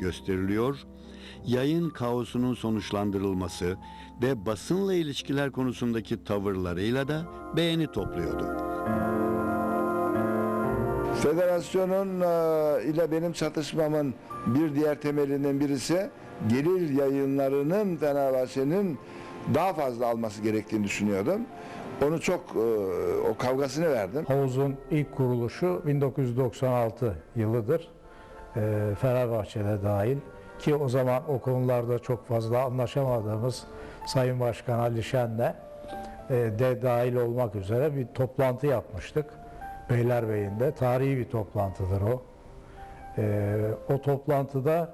gösteriliyor, yayın kaosunun sonuçlandırılması ve basınla ilişkiler konusundaki tavırlarıyla da beğeni topluyordu. Federasyonun e, ile benim çatışmamın bir diğer temelinden birisi gelir yayınlarının Fenerbahçe'nin daha fazla alması gerektiğini düşünüyordum. Onu çok e, o kavgasını verdim. Havuzun ilk kuruluşu 1996 yılıdır. Ee, Fenerbahçe'de dahil ki o zaman o konularda çok fazla anlaşamadığımız Sayın Başkan Ali Şen'le e, de dahil olmak üzere bir toplantı yapmıştık. Beylerbeyi'nde tarihi bir toplantıdır o. Ee, o toplantıda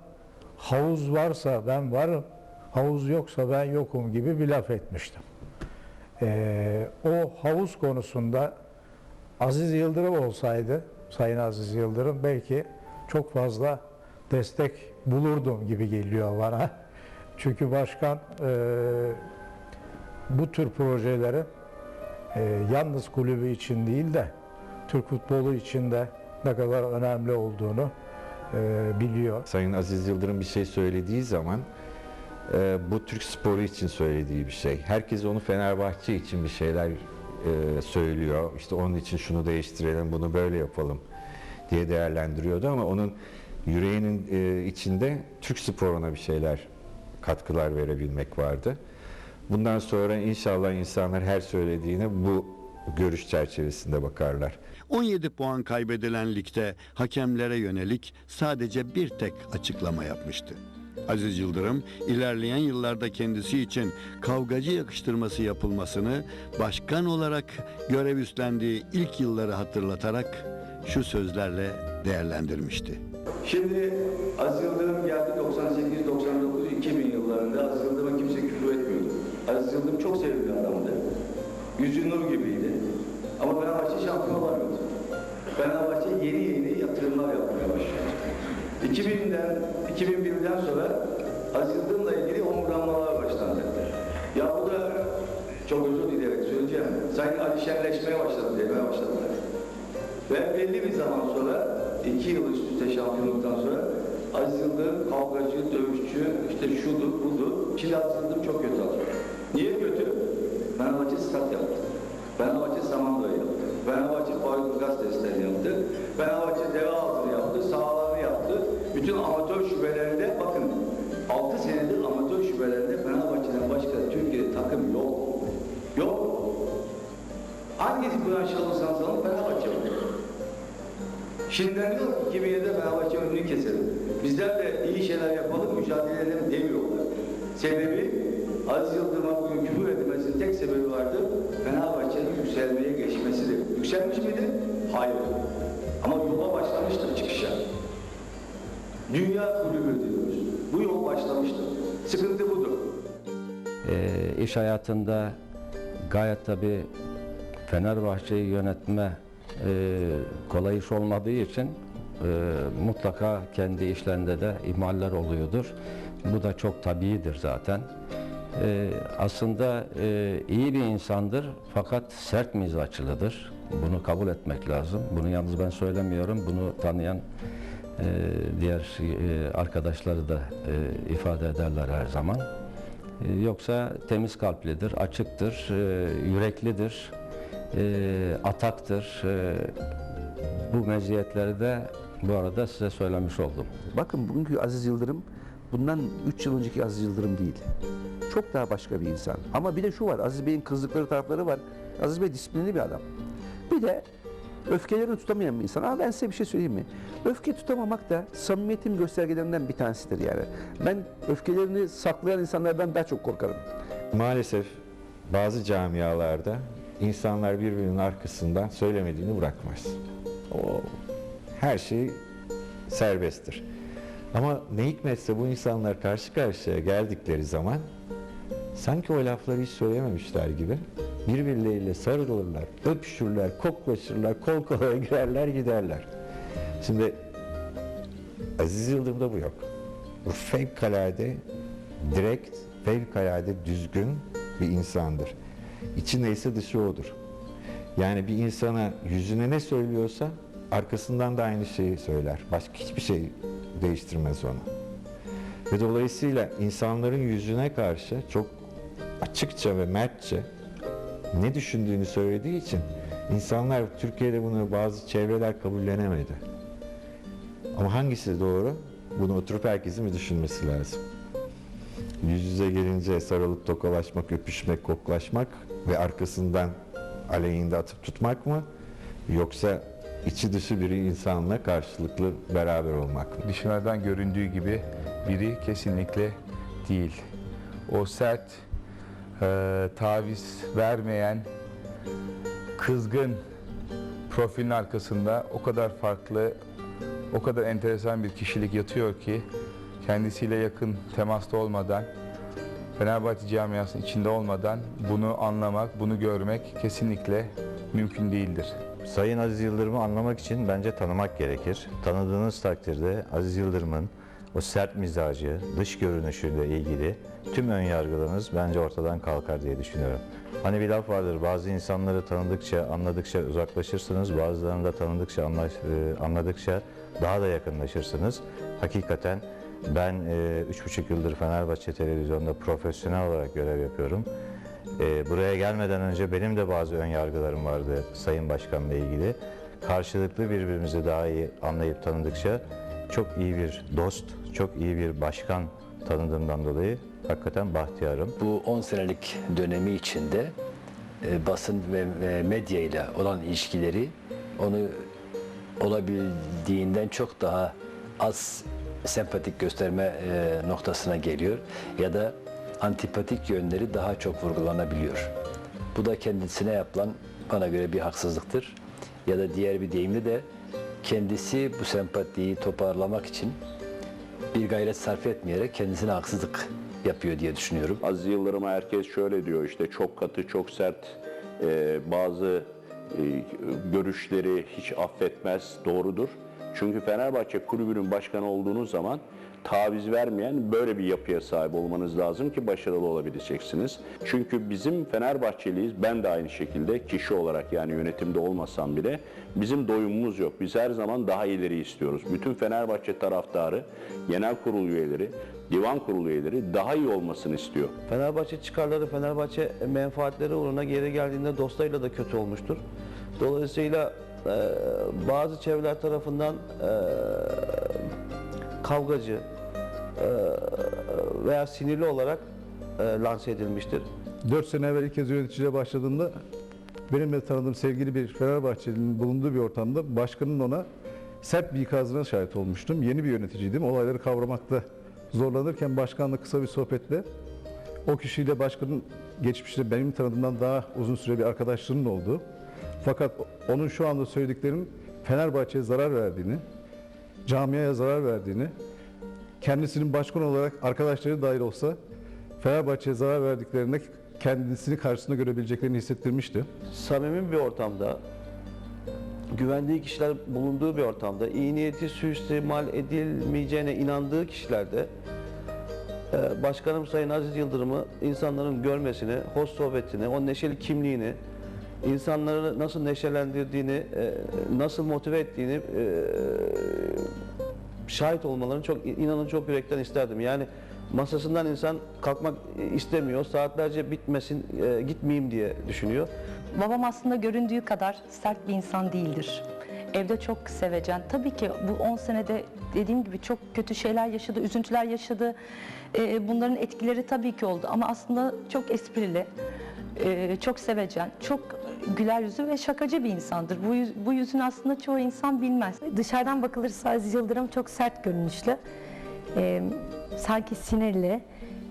havuz varsa ben varım, havuz yoksa ben yokum gibi bir laf etmiştim. O havuz konusunda Aziz Yıldırım olsaydı, Sayın Aziz Yıldırım belki çok fazla destek bulurdum gibi geliyor bana. Çünkü başkan e, bu tür projeleri e, yalnız kulübü için değil de Türk futbolu için de ne kadar önemli olduğunu e, biliyor. Sayın Aziz Yıldırım bir şey söylediği zaman e, bu Türk sporu için söylediği bir şey. Herkes onu Fenerbahçe için bir şeyler e, söylüyor. İşte onun için şunu değiştirelim, bunu böyle yapalım diye değerlendiriyordu ama onun yüreğinin e, içinde Türk sporuna bir şeyler katkılar verebilmek vardı. Bundan sonra inşallah insanlar her söylediğine bu görüş çerçevesinde bakarlar. 17 puan kaybedilen ligde hakemlere yönelik sadece bir tek açıklama yapmıştı. Aziz Yıldırım ilerleyen yıllarda kendisi için kavgacı yakıştırması yapılmasını başkan olarak görev üstlendiği ilk yılları hatırlatarak şu sözlerle değerlendirmişti. Şimdi Aziz Yıldırım geldi 98, 99, 2000 yıllarında Aziz Yıldırım'a kimse küfür etmiyordu. Aziz Yıldırım çok sevimli adamdı. Yüzü nur gibiydi. Ama Fenerbahçe şampiyon olamıyordu. Fenerbahçe yeni yeni yatırımlar yapmaya başladı. 2000'den, 2001'den sonra Aziz Yıldırım'la ilgili omurlanmalar başlandı. Ya bu da çok özür dileyerek söyleyeceğim. Sayın Ali Şenleşmeye başladı, demeye başladılar. Ve belli bir zaman sonra, iki yıl üst üste şampiyonluktan sonra Aziz Yıldırım kavgacı, dövüşçü, işte şudur, budur. Şimdi Yıldırım çok kötü atıyor. Niye kötü? Fenerbahçe stat yaptı. Fenerbahçe Samandağ'ı yaptı. Fenerbahçe Faruk Gaz testlerini yaptı. Fenerbahçe deve altını yaptı, sahalarını yaptı. Bütün amatör şubelerinde bakın 6 senedir amatör şubelerinde Fenerbahçe'den başka Türkiye'de takım yok. Yok. Hangisi branş alırsanız alın Fenerbahçe var. Şimdiden diyor ki 2007'de Fenerbahçe önünü keselim. Bizler de iyi şeyler yapalım, mücadele edelim demiyorlar. Sebebi Aziz Yıldırım'a bugün küfür etmesinin tek sebebi vardı. Fenerbahçe'nin yükselmeye geçmesidir. Yükselmiş miydi? Hayır. Ama yola başlamıştır çıkışa. Dünya kulübü diyoruz. Bu yol başlamıştır. Sıkıntı budur. e, iş hayatında gayet tabi Fenerbahçe'yi yönetme kolay iş olmadığı için e, mutlaka kendi işlerinde de ihmaller oluyordur. Bu da çok tabiidir zaten. E, aslında e, iyi bir insandır fakat sert mizaçlıdır. Bunu kabul etmek lazım. Bunu yalnız ben söylemiyorum. Bunu tanıyan e, diğer e, arkadaşları da e, ifade ederler her zaman. E, Yoksa temiz kalplidir, açıktır, e, yüreklidir, e, ataktır. E, Bu meziyetleri de bu arada size söylemiş oldum. Bakın bugünkü Aziz Yıldırım bundan 3 yıl önceki Aziz Yıldırım değil. Çok daha başka bir insan. Ama bir de şu var. Aziz Bey'in kızdıkları tarafları var. Aziz Bey disiplinli bir adam. Bir de öfkelerini tutamayan bir insan. Ama ben size bir şey söyleyeyim mi? Öfke tutamamak da samimiyetin göstergelerinden bir tanesidir yani. Ben öfkelerini saklayan insanlardan daha çok korkarım. Maalesef bazı camialarda insanlar birbirinin arkasından söylemediğini bırakmaz. O her şey serbesttir. Ama ne hikmetse bu insanlar karşı karşıya geldikleri zaman sanki o lafları hiç söylememişler gibi birbirleriyle sarılırlar, öpüşürler, koklaşırlar, kol kolaya girerler giderler. Şimdi Aziz Yıldırım'da bu yok. Bu fevkalade direkt, fevkalade düzgün bir insandır. İçi neyse dışı odur. Yani bir insana yüzüne ne söylüyorsa arkasından da aynı şeyi söyler. Başka hiçbir şey değiştirmez onu. Ve dolayısıyla insanların yüzüne karşı çok açıkça ve mertçe ne düşündüğünü söylediği için insanlar Türkiye'de bunu bazı çevreler kabullenemedi. Ama hangisi doğru? Bunu oturup herkesin bir düşünmesi lazım. Yüz yüze gelince sarılıp tokalaşmak, öpüşmek, koklaşmak ve arkasından aleyhinde atıp tutmak mı? Yoksa içi dışı bir insanla karşılıklı beraber olmak mı? dışarıdan göründüğü gibi biri kesinlikle değil. O sert, e, taviz vermeyen, kızgın profilin arkasında o kadar farklı, o kadar enteresan bir kişilik yatıyor ki kendisiyle yakın temasta olmadan, Fenerbahçe camiasının içinde olmadan bunu anlamak, bunu görmek kesinlikle mümkün değildir. Sayın Aziz Yıldırım'ı anlamak için bence tanımak gerekir. Tanıdığınız takdirde Aziz Yıldırım'ın o sert mizacı, dış görünüşüyle ilgili tüm ön yargılarınız bence ortadan kalkar diye düşünüyorum. Hani bir laf vardır, bazı insanları tanıdıkça, anladıkça uzaklaşırsınız, bazılarını da tanıdıkça, e, anladıkça daha da yakınlaşırsınız. Hakikaten ben e, üç buçuk yıldır Fenerbahçe televizyonda profesyonel olarak görev yapıyorum. Ee, buraya gelmeden önce benim de bazı ön yargılarım vardı Sayın Başkan'la ilgili. Karşılıklı birbirimizi daha iyi anlayıp tanıdıkça çok iyi bir dost, çok iyi bir başkan tanıdığımdan dolayı hakikaten bahtiyarım. Bu 10 senelik dönemi içinde e, basın ve medya ile olan ilişkileri onu olabildiğinden çok daha az sempatik gösterme e, noktasına geliyor ya da antipatik yönleri daha çok vurgulanabiliyor. Bu da kendisine yapılan bana göre bir haksızlıktır. Ya da diğer bir deyimle de kendisi bu sempatiyi toparlamak için bir gayret sarf etmeyerek kendisine haksızlık yapıyor diye düşünüyorum. Aziz Yıldırım'a herkes şöyle diyor işte çok katı, çok sert e, bazı e, görüşleri hiç affetmez, doğrudur. Çünkü Fenerbahçe kulübünün başkanı olduğunuz zaman taviz vermeyen böyle bir yapıya sahip olmanız lazım ki başarılı olabileceksiniz. Çünkü bizim Fenerbahçeliyiz, ben de aynı şekilde kişi olarak yani yönetimde olmasam bile bizim doyumumuz yok. Biz her zaman daha ileri istiyoruz. Bütün Fenerbahçe taraftarı, genel kurul üyeleri, divan kurulu üyeleri daha iyi olmasını istiyor. Fenerbahçe çıkarları, Fenerbahçe menfaatleri uğruna geri geldiğinde dostlarıyla da kötü olmuştur. Dolayısıyla bazı çevreler tarafından e, kavgacı e, veya sinirli olarak e, lanse edilmiştir. 4 sene evvel ilk kez yöneticiliğe başladığımda benim de tanıdığım sevgili bir Fenerbahçeli'nin bulunduğu bir ortamda başkanın ona sert bir ikazına şahit olmuştum. Yeni bir yöneticiydim. Olayları kavramakta zorlanırken başkanla kısa bir sohbetle o kişiyle başkanın geçmişte benim tanıdığımdan daha uzun süre bir arkadaşlığının olduğu fakat onun şu anda söylediklerinin Fenerbahçe'ye zarar verdiğini, camiaya zarar verdiğini, kendisinin başkan olarak arkadaşları dahil olsa Fenerbahçe'ye zarar verdiklerinde kendisini karşısında görebileceklerini hissettirmişti. samimi bir ortamda, güvendiği kişiler bulunduğu bir ortamda, iyi niyeti suistimal edilmeyeceğine inandığı kişilerde e, Başkanım Sayın Aziz Yıldırım'ı insanların görmesini, hoş sohbetini, o neşeli kimliğini, insanları nasıl neşelendirdiğini, e, nasıl motive ettiğini e, şahit olmalarını çok inanın çok yürekten isterdim. Yani masasından insan kalkmak istemiyor. Saatlerce bitmesin, e, gitmeyeyim diye düşünüyor. Babam aslında göründüğü kadar sert bir insan değildir. Evde çok sevecen. Tabii ki bu 10 senede dediğim gibi çok kötü şeyler yaşadı, üzüntüler yaşadı. Bunların etkileri tabii ki oldu ama aslında çok esprili, çok sevecen, çok güler yüzlü ve şakacı bir insandır. Bu, bu yüzünü aslında çoğu insan bilmez. Dışarıdan bakılırsa Aziz Yıldırım çok sert görünüşlü. Ee, sanki sinirli.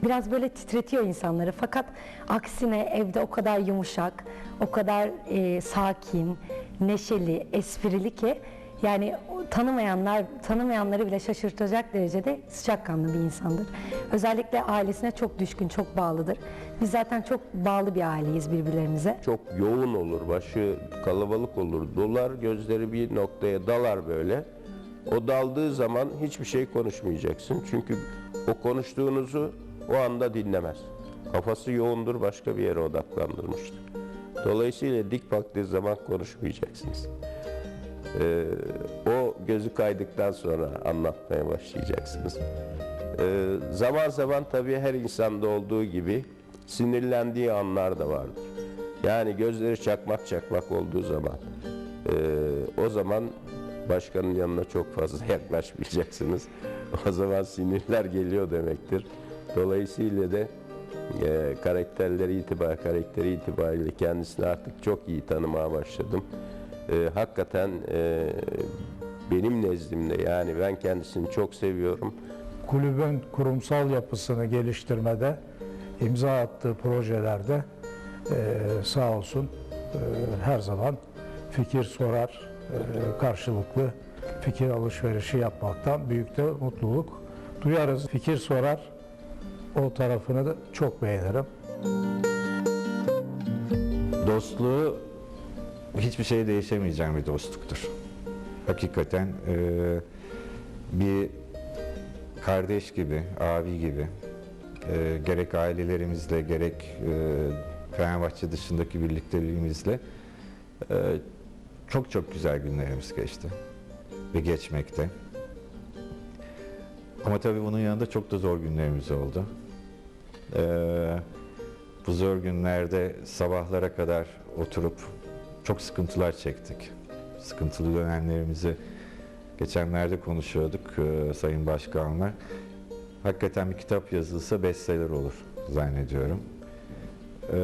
Biraz böyle titretiyor insanları. Fakat aksine evde o kadar yumuşak, o kadar e, sakin, neşeli, esprili ki yani tanımayanlar tanımayanları bile şaşırtacak derecede sıcakkanlı bir insandır. Özellikle ailesine çok düşkün, çok bağlıdır. Biz zaten çok bağlı bir aileyiz birbirlerimize. Çok yoğun olur, başı kalabalık olur, dolar, gözleri bir noktaya dalar böyle. O daldığı zaman hiçbir şey konuşmayacaksın. Çünkü o konuştuğunuzu o anda dinlemez. Kafası yoğundur, başka bir yere odaklandırmıştır. Dolayısıyla dik baktığı zaman konuşmayacaksınız. Ee, o gözü kaydıktan sonra anlatmaya başlayacaksınız. Ee, zaman zaman tabii her insanda olduğu gibi sinirlendiği anlar da vardır. Yani gözleri çakmak çakmak olduğu zaman ee, o zaman başkanın yanına çok fazla yaklaşmayacaksınız. O zaman sinirler geliyor demektir. Dolayısıyla da e, karakterleri itibar karakteri itibariyle kendisini artık çok iyi tanımaya başladım. E, hakikaten e, benim nezdimde yani ben kendisini çok seviyorum. Kulübün kurumsal yapısını geliştirmede imza attığı projelerde e, sağ olsun e, her zaman fikir sorar, e, karşılıklı fikir alışverişi yapmaktan büyük de mutluluk duyarız. Fikir sorar, o tarafını da çok beğenirim. Dostluğu hiçbir şey değişemeyeceğim bir dostluktur. Hakikaten e, bir kardeş gibi, abi gibi e, gerek ailelerimizle gerek e, Fenerbahçe dışındaki birlikteliğimizle e, çok çok güzel günlerimiz geçti ve geçmekte. Ama tabii bunun yanında çok da zor günlerimiz oldu. Ee, bu zor günlerde sabahlara kadar oturup çok sıkıntılar çektik. Sıkıntılı dönemlerimizi geçenlerde konuşuyorduk e, Sayın Başkan'la. Hakikaten bir kitap yazılsa bestseller olur zannediyorum. Ee,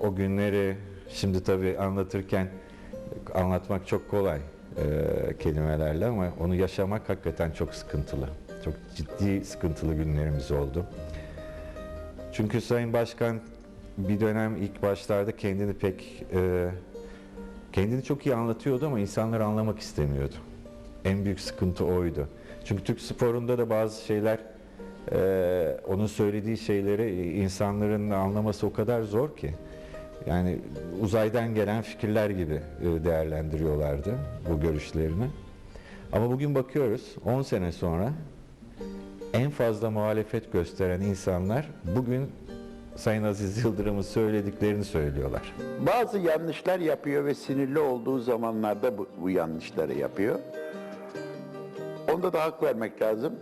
o günleri şimdi tabii anlatırken anlatmak çok kolay e, kelimelerle ama onu yaşamak hakikaten çok sıkıntılı. Çok ciddi sıkıntılı günlerimiz oldu. Çünkü Sayın Başkan bir dönem ilk başlarda kendini pek e, kendini çok iyi anlatıyordu ama insanlar anlamak istemiyordu. En büyük sıkıntı oydu. Çünkü Türk sporunda da bazı şeyler e, onun söylediği şeyleri insanların anlaması o kadar zor ki. Yani uzaydan gelen fikirler gibi e, değerlendiriyorlardı bu görüşlerini. Ama bugün bakıyoruz 10 sene sonra en fazla muhalefet gösteren insanlar bugün Sayın Aziz Yıldırım'ın söylediklerini söylüyorlar. Bazı yanlışlar yapıyor ve sinirli olduğu zamanlarda bu, bu yanlışları yapıyor. Onda da hak vermek lazım.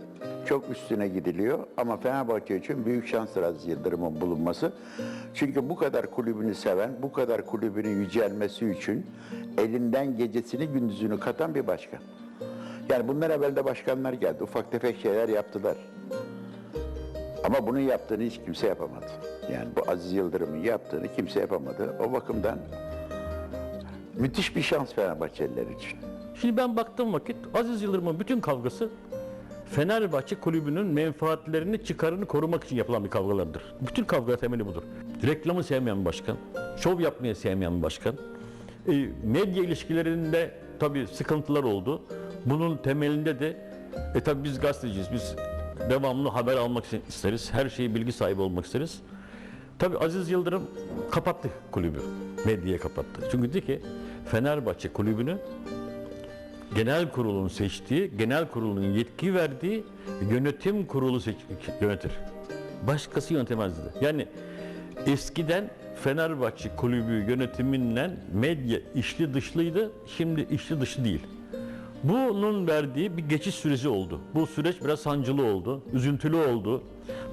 Çok üstüne gidiliyor ama Fenerbahçe için büyük şanstır Aziz Yıldırım'ın bulunması. Çünkü bu kadar kulübünü seven, bu kadar kulübünün yücelmesi için elinden gecesini gündüzünü katan bir başkan. Yani bundan evvel de başkanlar geldi, ufak tefek şeyler yaptılar. Ama bunun yaptığını hiç kimse yapamadı. Yani bu Aziz Yıldırım'ın yaptığını kimse yapamadı. O bakımdan müthiş bir şans Fenerbahçeliler için. Şimdi ben baktığım vakit Aziz Yıldırım'ın bütün kavgası Fenerbahçe kulübünün menfaatlerini, çıkarını korumak için yapılan bir kavgalardır. Bütün kavga temeli budur. Reklamı sevmeyen bir başkan, şov yapmayı sevmeyen bir başkan. E, medya ilişkilerinde tabii sıkıntılar oldu. Bunun temelinde de e tabii biz gazeteciyiz. Biz devamlı haber almak isteriz. Her şeyi bilgi sahibi olmak isteriz. Tabii Aziz Yıldırım kapattı kulübü. Medyaya kapattı. Çünkü dedi ki Fenerbahçe kulübünü genel kurulun seçtiği, genel kurulun yetki verdiği yönetim kurulu seç yönetir. Başkası yönetemez dedi. Yani eskiden Fenerbahçe kulübü yönetiminden medya içli dışlıydı, şimdi içli dışı değil. Bunun verdiği bir geçiş süreci oldu. Bu süreç biraz sancılı oldu, üzüntülü oldu.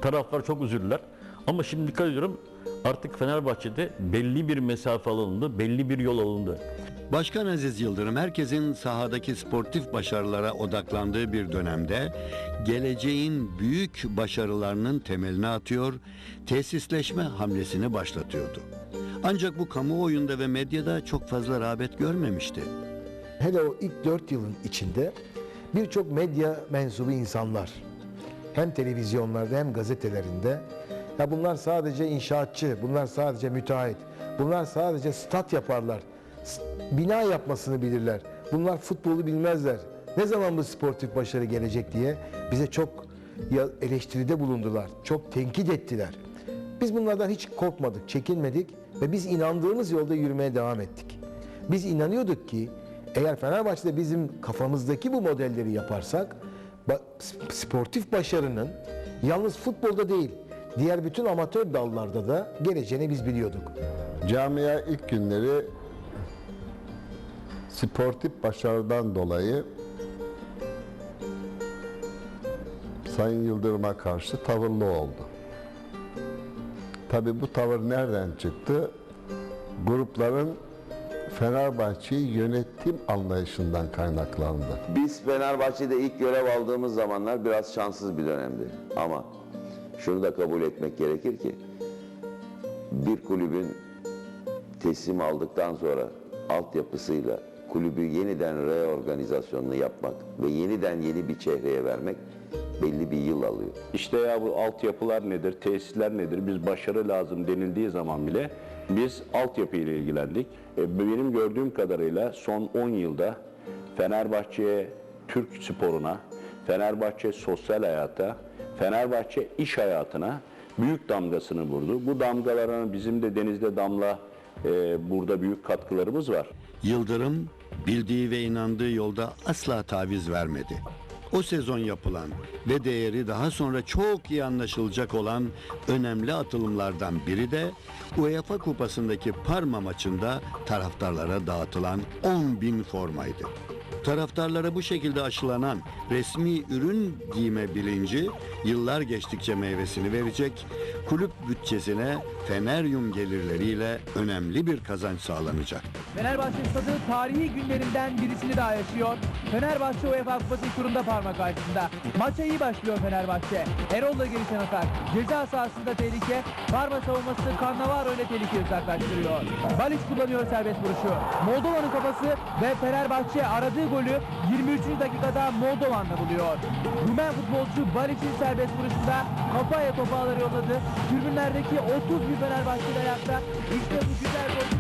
Taraflar çok üzüldüler. Ama şimdi dikkat ediyorum artık Fenerbahçe'de belli bir mesafe alındı, belli bir yol alındı. Başkan Aziz Yıldırım herkesin sahadaki sportif başarılara odaklandığı bir dönemde geleceğin büyük başarılarının temelini atıyor, tesisleşme hamlesini başlatıyordu. Ancak bu kamuoyunda ve medyada çok fazla rağbet görmemişti. Hele o ilk dört yılın içinde birçok medya mensubu insanlar hem televizyonlarda hem gazetelerinde ya bunlar sadece inşaatçı, bunlar sadece müteahhit, bunlar sadece stat yaparlar, bina yapmasını bilirler, bunlar futbolu bilmezler. Ne zaman bu sportif başarı gelecek diye bize çok eleştiride bulundular, çok tenkit ettiler. Biz bunlardan hiç korkmadık, çekinmedik ve biz inandığımız yolda yürümeye devam ettik. Biz inanıyorduk ki eğer Fenerbahçe'de bizim kafamızdaki bu modelleri yaparsak sportif başarının yalnız futbolda değil diğer bütün amatör dallarda da geleceğini biz biliyorduk. Camia ilk günleri sportif başarıdan dolayı Sayın Yıldırım'a karşı tavırlı oldu. Tabi bu tavır nereden çıktı? Grupların Fenerbahçe'yi yönetim anlayışından kaynaklandı. Biz Fenerbahçe'de ilk görev aldığımız zamanlar biraz şanssız bir dönemdi. Ama şunu da kabul etmek gerekir ki bir kulübün teslim aldıktan sonra altyapısıyla kulübü yeniden reorganizasyonunu yapmak ve yeniden yeni bir çehreye vermek belli bir yıl alıyor. İşte ya bu altyapılar nedir, tesisler nedir, biz başarı lazım denildiği zaman bile biz altyapı ile ilgilendik. E, Benim gördüğüm kadarıyla son 10 yılda Fenerbahçe'ye, Türk sporuna, Fenerbahçe sosyal hayata, Fenerbahçe iş hayatına büyük damgasını vurdu. Bu damgalara bizim de Denizde Damla e, burada büyük katkılarımız var. Yıldırım bildiği ve inandığı yolda asla taviz vermedi. O sezon yapılan ve değeri daha sonra çok iyi anlaşılacak olan önemli atılımlardan biri de UEFA Kupası'ndaki Parma maçında taraftarlara dağıtılan 10 bin formaydı. Taraftarlara bu şekilde aşılanan resmi ürün giyme bilinci yıllar geçtikçe meyvesini verecek, kulüp bütçesine Feneryum gelirleriyle önemli bir kazanç sağlanacaktı. Fenerbahçe stadı tarihi günlerinden birisini daha yaşıyor. Fenerbahçe UEFA Kupası turunda parmak karşısında. Maça iyi başlıyor Fenerbahçe. Erol'la gelişen atak. Ceza sahasında tehlike. Parma savunması Cannavaro ile tehlikeyi uzaklaştırıyor. Balic kullanıyor serbest vuruşu. Moldova'nın kafası ve Fenerbahçe aradığı golü 23. dakikada Moldovan'da buluyor. Rumen futbolcu Balic'in serbest vuruşunda kafaya topu yolladı. Tribünlerdeki 30 bin Fenerbahçeli ayakta. İşte bu güzel gol.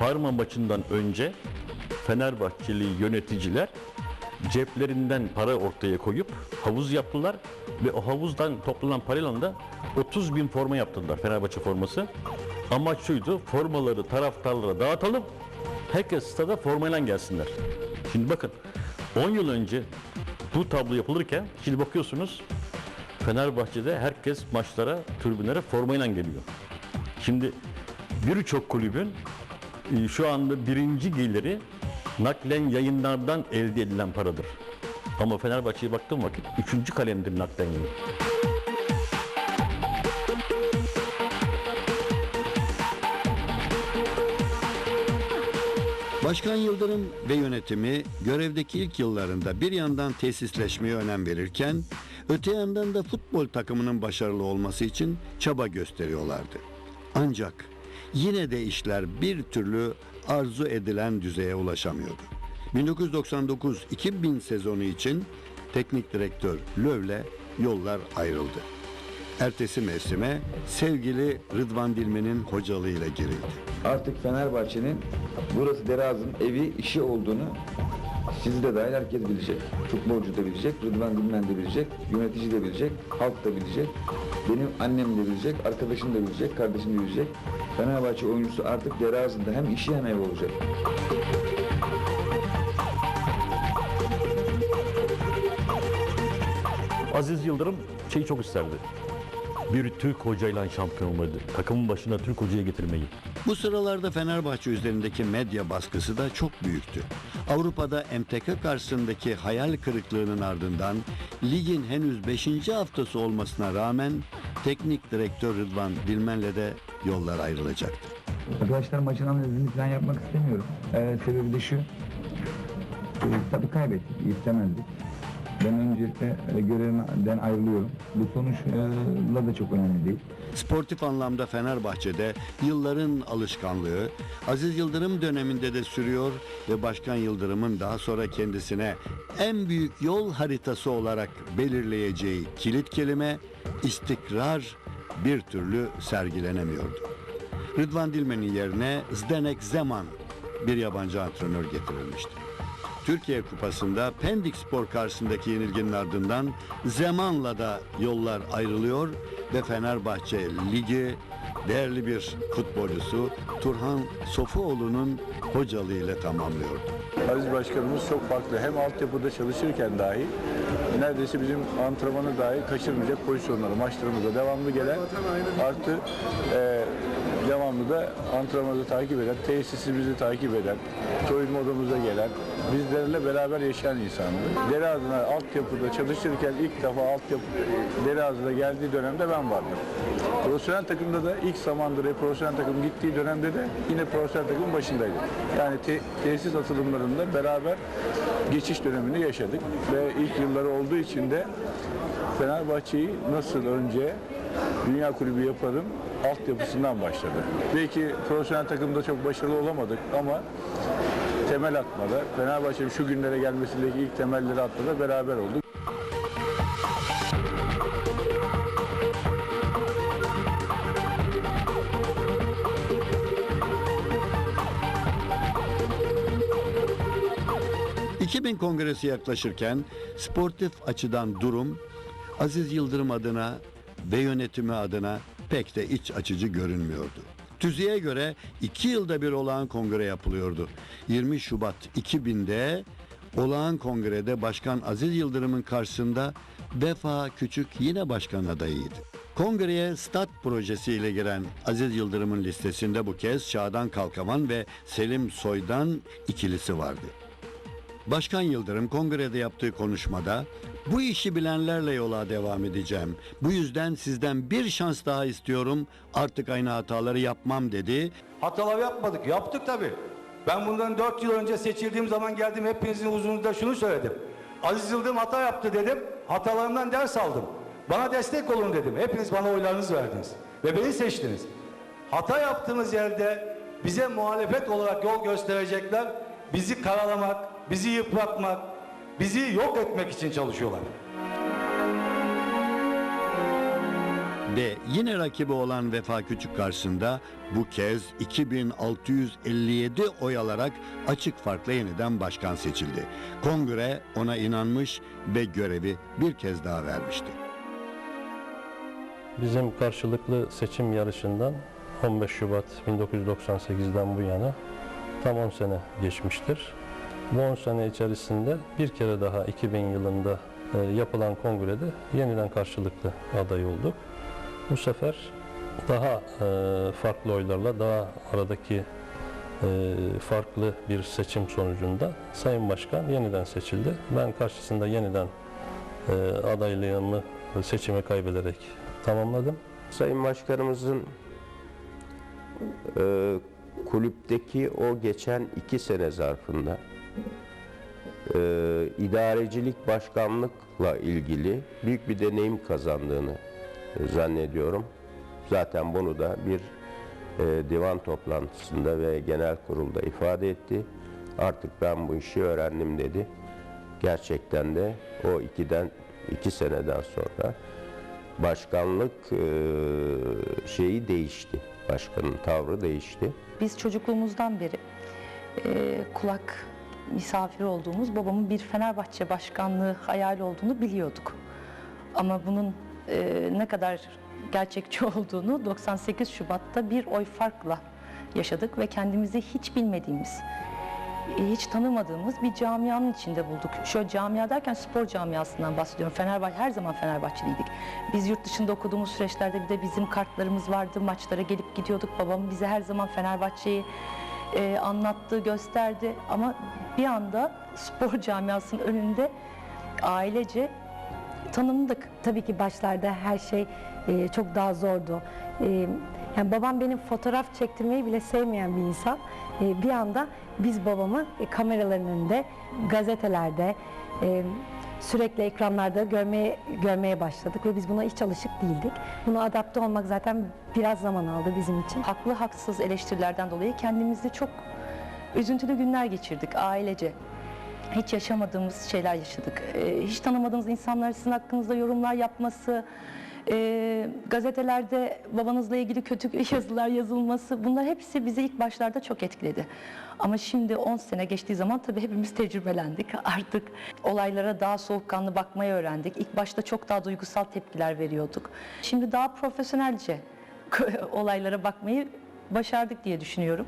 Parma maçından önce Fenerbahçeli yöneticiler ceplerinden para ortaya koyup havuz yaptılar ve o havuzdan toplanan parayla da 30 bin forma yaptırdılar Fenerbahçe forması. Amaç şuydu formaları taraftarlara dağıtalım herkes stada formayla gelsinler. Şimdi bakın 10 yıl önce bu tablo yapılırken şimdi bakıyorsunuz Fenerbahçe'de herkes maçlara, tribünlere formayla geliyor. Şimdi birçok kulübün e, şu anda birinci geliri naklen yayınlardan elde edilen paradır. Ama Fenerbahçe'ye baktığım vakit üçüncü kalemdir naklen yayın. Başkan Yıldırım ve yönetimi görevdeki ilk yıllarında bir yandan tesisleşmeye önem verirken öte yandan da futbol takımının başarılı olması için çaba gösteriyorlardı. Ancak yine de işler bir türlü arzu edilen düzeye ulaşamıyordu. 1999-2000 sezonu için teknik direktör Löv'le yollar ayrıldı. Ertesi mevsime sevgili Rıdvan Dilmen'in hocalığıyla girildi. Artık Fenerbahçe'nin burası Deraz'ın evi, işi olduğunu siz de dahil herkes bilecek. Futbolcu da bilecek, Rıdvan Dilmen de bilecek, yönetici de bilecek, halk da bilecek. Benim annem de bilecek, arkadaşım da bilecek, kardeşim de bilecek. Fenerbahçe oyuncusu artık Deraz'ında hem işi hem evi olacak. Aziz Yıldırım şeyi çok isterdi. Bir Türk hocayla şampiyon olmayı, takımın başına Türk hocayı getirmeyi. Bu sıralarda Fenerbahçe üzerindeki medya baskısı da çok büyüktü. Avrupa'da MTK karşısındaki hayal kırıklığının ardından ligin henüz 5. haftası olmasına rağmen teknik direktör Rıdvan Dilmen'le de yollar ayrılacaktı. Arkadaşlar maçın analizini falan yapmak istemiyorum. Ee, sebebi de şu. Ee, tabii kaybettik, istemezdik. Ben öncelikle e, görevimden ayrılıyorum. Bu sonuçla da çok önemli değil. Sportif anlamda Fenerbahçe'de yılların alışkanlığı Aziz Yıldırım döneminde de sürüyor ve Başkan Yıldırım'ın daha sonra kendisine en büyük yol haritası olarak belirleyeceği kilit kelime istikrar bir türlü sergilenemiyordu. Rıdvan Dilmen'in yerine Zdenek Zeman bir yabancı antrenör getirilmişti. Türkiye Kupası'nda Pendik Spor karşısındaki yenilginin ardından Zeman'la da yollar ayrılıyor ve Fenerbahçe Ligi değerli bir futbolcusu Turhan Sofuoğlu'nun hocalığıyla tamamlıyordu. Aziz Başkanımız çok farklı. Hem altyapıda çalışırken dahi neredeyse bizim antrenmanı dahi kaçırmayacak pozisyonları maçlarımıza devamlı gelen artı e, devamlı da antrenmanı takip eden, tesisimizi takip eden, soyunma odamıza gelen, bizlerle beraber yaşayan insanlar. Deri ağzına altyapıda çalışırken ilk defa altyapı deri ağzına geldiği dönemde ben vardım. Profesyonel takımda da ilk zamandır profesyonel takım gittiği dönemde de yine profesyonel takımın başındaydım. Yani te- tesis atılımlarında beraber geçiş dönemini yaşadık ve ilk yılları olduğu için de Fenerbahçe'yi nasıl önce Dünya Kulübü yaparım altyapısından başladı. Belki profesyonel takımda çok başarılı olamadık ama temel atmada, Fenerbahçe'nin şu günlere gelmesindeki ilk temelleri atmada beraber olduk. ...2000 kongresi yaklaşırken sportif açıdan durum Aziz Yıldırım adına ve yönetimi adına pek de iç açıcı görünmüyordu. Tüzüğe göre iki yılda bir olağan kongre yapılıyordu. 20 Şubat 2000'de olağan kongrede Başkan Aziz Yıldırım'ın karşısında Vefa Küçük yine başkan adayıydı. Kongreye stat projesiyle giren Aziz Yıldırım'ın listesinde bu kez Şadan Kalkavan ve Selim Soydan ikilisi vardı. Başkan Yıldırım kongrede yaptığı konuşmada bu işi bilenlerle yola devam edeceğim. Bu yüzden sizden bir şans daha istiyorum. Artık aynı hataları yapmam dedi. Hatalar yapmadık. Yaptık tabii. Ben bundan 4 yıl önce seçildiğim zaman geldim hepinizin huzurunda şunu söyledim. Aziz Yıldırım hata yaptı dedim. Hatalarından ders aldım. Bana destek olun dedim. Hepiniz bana oylarınızı verdiniz. Ve beni seçtiniz. Hata yaptığımız yerde bize muhalefet olarak yol gösterecekler. Bizi karalamak, bizi yıpratmak, bizi yok etmek için çalışıyorlar. Ve yine rakibi olan Vefa Küçük karşısında bu kez 2657 oy alarak açık farkla yeniden başkan seçildi. Kongre ona inanmış ve görevi bir kez daha vermişti. Bizim karşılıklı seçim yarışından 15 Şubat 1998'den bu yana tam 10 sene geçmiştir. Bu 10 sene içerisinde bir kere daha 2000 yılında e, yapılan kongrede yeniden karşılıklı aday olduk. Bu sefer daha e, farklı oylarla, daha aradaki e, farklı bir seçim sonucunda Sayın Başkan yeniden seçildi. Ben karşısında yeniden adaylığımı seçime kaybederek tamamladım. Sayın Başkanımızın kulüpteki o geçen iki sene zarfında e, idarecilik başkanlıkla ilgili büyük bir deneyim kazandığını e, zannediyorum. Zaten bunu da bir e, divan toplantısında ve genel kurulda ifade etti. Artık ben bu işi öğrendim dedi. Gerçekten de o ikiden iki seneden sonra başkanlık e, şeyi değişti. Başkanın tavrı değişti. Biz çocukluğumuzdan beri e, kulak misafir olduğumuz babamın bir Fenerbahçe başkanlığı hayali olduğunu biliyorduk. Ama bunun e, ne kadar gerçekçi olduğunu 98 Şubat'ta bir oy farkla yaşadık ve kendimizi hiç bilmediğimiz, hiç tanımadığımız bir camianın içinde bulduk. Şöyle camia derken spor camiasından bahsediyorum. Fenerbahçe her zaman Fenerbahçeliydik. Biz yurt dışında okuduğumuz süreçlerde bir de bizim kartlarımız vardı. Maçlara gelip gidiyorduk. Babam bize her zaman Fenerbahçe'yi e, anlattı, gösterdi. Ama bir anda spor camiasının önünde ailece tanındık. Tabii ki başlarda her şey e, çok daha zordu. E, yani babam benim fotoğraf çektirmeyi bile sevmeyen bir insan. E, bir anda biz babamı e, kameraların önünde, gazetelerde, e, sürekli ekranlarda görmeye görmeye başladık ve biz buna hiç alışık değildik. Buna adapte olmak zaten biraz zaman aldı bizim için. Haklı haksız eleştirilerden dolayı kendimizi çok üzüntülü günler geçirdik ailece. Hiç yaşamadığımız şeyler yaşadık. Ee, hiç tanımadığımız insanlar sizin hakkınızda yorumlar yapması, e, gazetelerde babanızla ilgili kötü yazılar yazılması bunlar hepsi bizi ilk başlarda çok etkiledi. Ama şimdi 10 sene geçtiği zaman tabii hepimiz tecrübelendik. Artık olaylara daha soğukkanlı bakmayı öğrendik. İlk başta çok daha duygusal tepkiler veriyorduk. Şimdi daha profesyonelce olaylara bakmayı başardık diye düşünüyorum.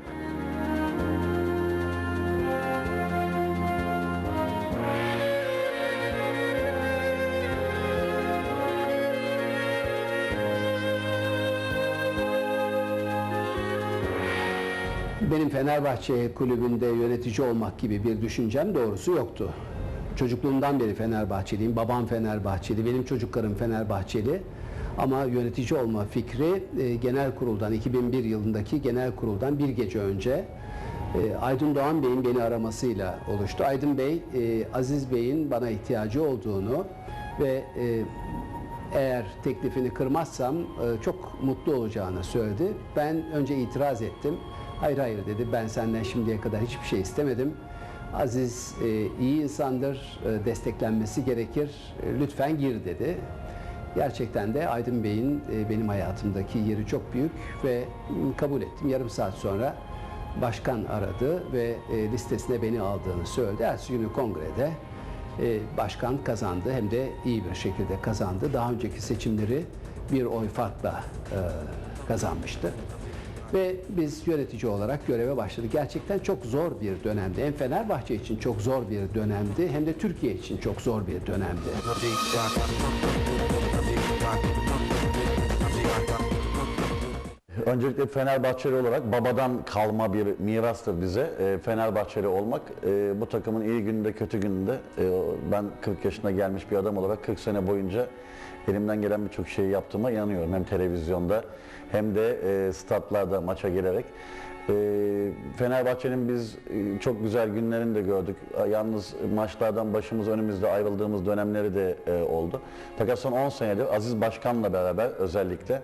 Benim Fenerbahçe kulübünde yönetici olmak gibi bir düşüncem doğrusu yoktu. Çocukluğumdan beri Fenerbahçeliyim. Babam Fenerbahçeli, benim çocuklarım Fenerbahçeli. Ama yönetici olma fikri e, genel kuruldan, 2001 yılındaki genel kuruldan bir gece önce e, Aydın Doğan Bey'in beni aramasıyla oluştu. Aydın Bey, e, Aziz Bey'in bana ihtiyacı olduğunu ve e, eğer teklifini kırmazsam e, çok mutlu olacağını söyledi. Ben önce itiraz ettim. Hayır hayır dedi. Ben senden şimdiye kadar hiçbir şey istemedim. Aziz e, iyi insandır. e, desteklenmesi gerekir. E, lütfen gir dedi. Gerçekten de Aydın Bey'in e, benim hayatımdaki yeri çok büyük ve kabul ettim. Yarım saat sonra başkan aradı ve e, listesine beni aldığını söyledi. Ertesi günü kongrede e, başkan kazandı hem de iyi bir şekilde kazandı. Daha önceki seçimleri bir oy farkla e, kazanmıştı. Ve biz yönetici olarak göreve başladık. Gerçekten çok zor bir dönemdi. Hem Fenerbahçe için çok zor bir dönemdi hem de Türkiye için çok zor bir dönemdi. Öncelikle Fenerbahçeli olarak babadan kalma bir mirastır bize. E, Fenerbahçeli olmak e, bu takımın iyi gününde kötü gününde e, ben 40 yaşına gelmiş bir adam olarak 40 sene boyunca elimden gelen birçok şeyi yaptığıma inanıyorum. Hem televizyonda hem de e, statlarda maça gelerek. E, Fenerbahçe'nin biz e, çok güzel günlerini de gördük. Yalnız maçlardan başımız önümüzde ayrıldığımız dönemleri de e, oldu. Fakat son 10 senedir Aziz Başkan'la beraber özellikle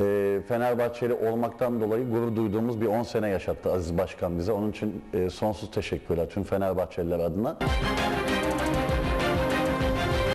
e, Fenerbahçeli olmaktan dolayı gurur duyduğumuz bir 10 sene yaşattı Aziz Başkan bize. Onun için e, sonsuz teşekkürler tüm Fenerbahçeliler adına.